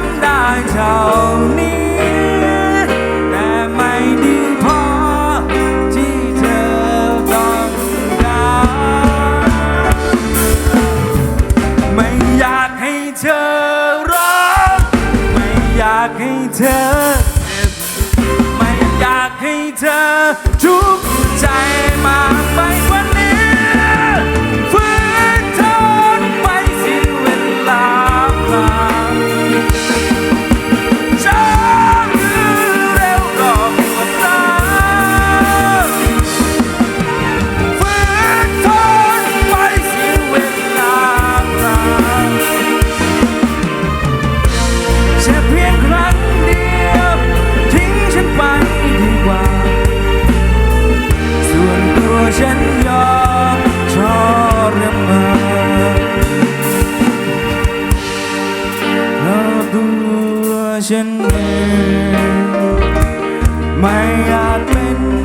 ำได้เท่านี้ แต่ไม่ดีพอที่เธอต้องการ ไม่อยากให้เธอรัก ไม่อยากให้เธอเจ็บไม่อยากให้เธอทุก ฉันเองไม่อยากเป็น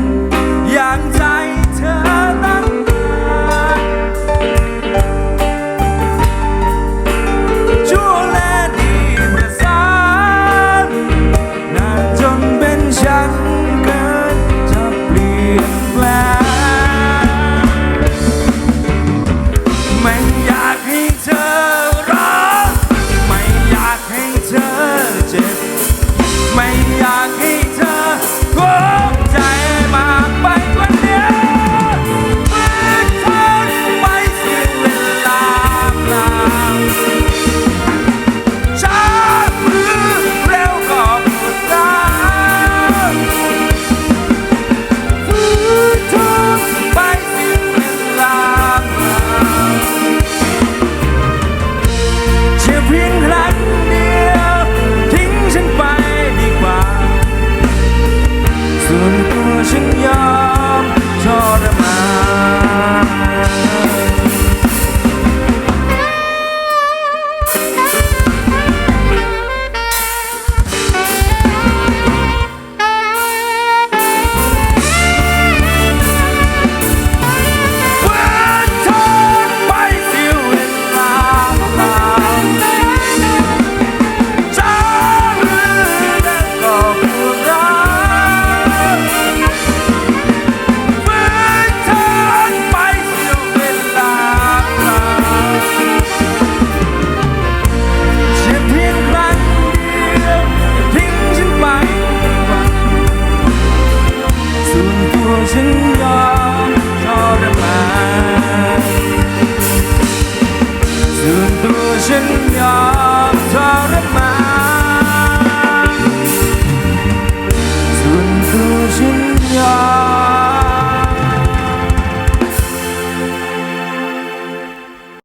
ocean